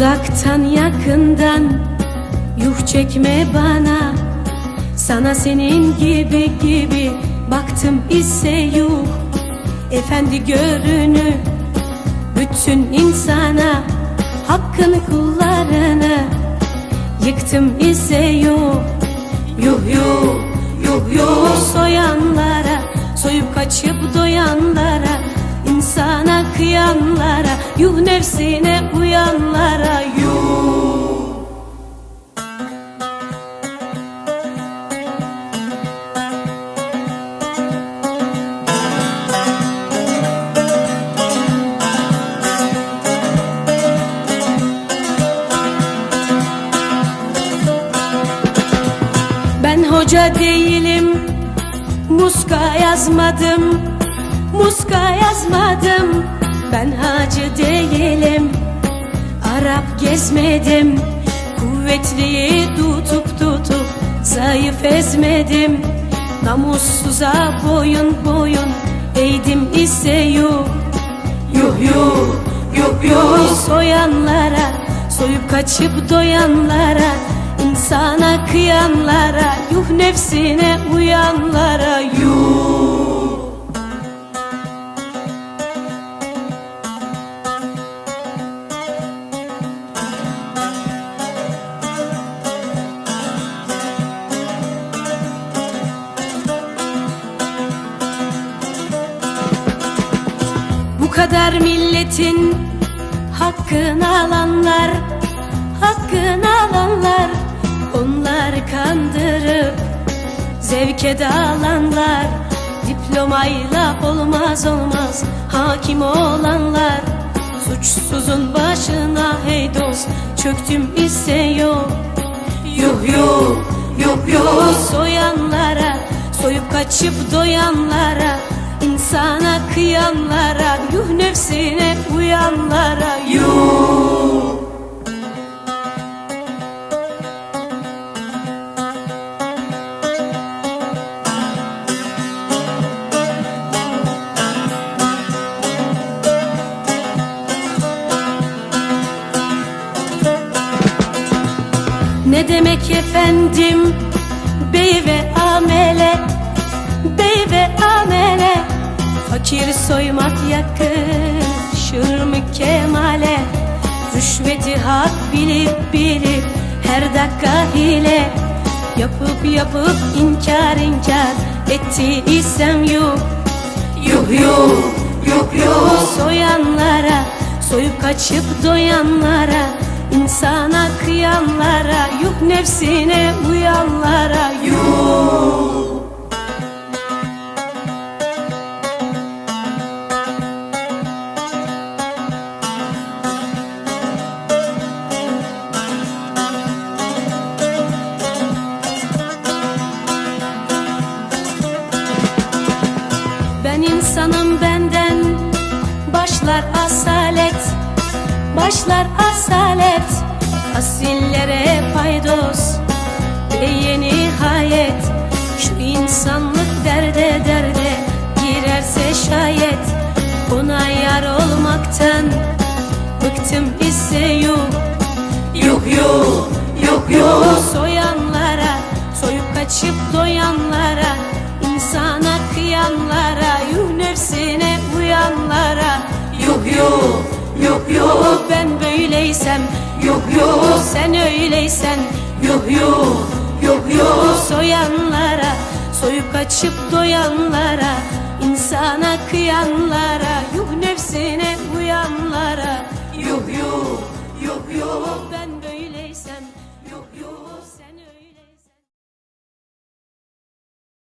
Uzaktan yakından yuh çekme bana. Sana senin gibi gibi baktım ise yuh. Efendi görünü bütün insana Hakkını kullarını yıktım ise yuh Yuh nefsine uyanlara yuh. Ben hoca değilim Muska yazmadım Muska yazmadım Ben hacı değilim Arap gezmedim. Kuvvetliyi tutup tutup Zayıf ezmedim. Namussuza boyun boyun Eğdim ise yuh. Yuh yuh yuh yuh. Soyanlara Soyup kaçıp doyanlara insana kıyanlara Yuh nefsine uyanlara yuh Bu kadar milletin hakkını alanlar Hakkını alanlar. Onları kandırıp Zevke dalanlar Diplomayla olmaz olmaz. Hakim olanlar Suçsuzun başına hey dost Çöktüm ise yok. Yuh yuh yuh yuh. Soyanlara Soyup kaçıp doyanlara insana kıyanlara Yuh nefsine uyanlara Yuh. Ne demek efendim? Bey ve amele Fakir soymak yakışır mı kemale? Rüşveti hak bilip bilip her dakika hile. Yapıp yapıp inkar inkar etti isem yuh. Yuh yuh yuh yuh. Soyanlara soyup kaçıp doyanlara insana kıyanlara yuh nefsine uyanlara Başlar asalet Asillere paydos Ve yeni hayet. Şu insanlık derde derde Girerse şayet Ona yar olmaktan Bıktım ise yuh Yuh yuh yuh yuh Soyanlara Soyup kaçıp doyanlara insana kıyanlara Yuh nefsine uyanlara böyleysem Yuh yuh sen öyleysen Yuh yuh yuh yuh Soyanlara Soyup kaçıp doyanlara insana kıyanlara Yuh nefsine uyanlara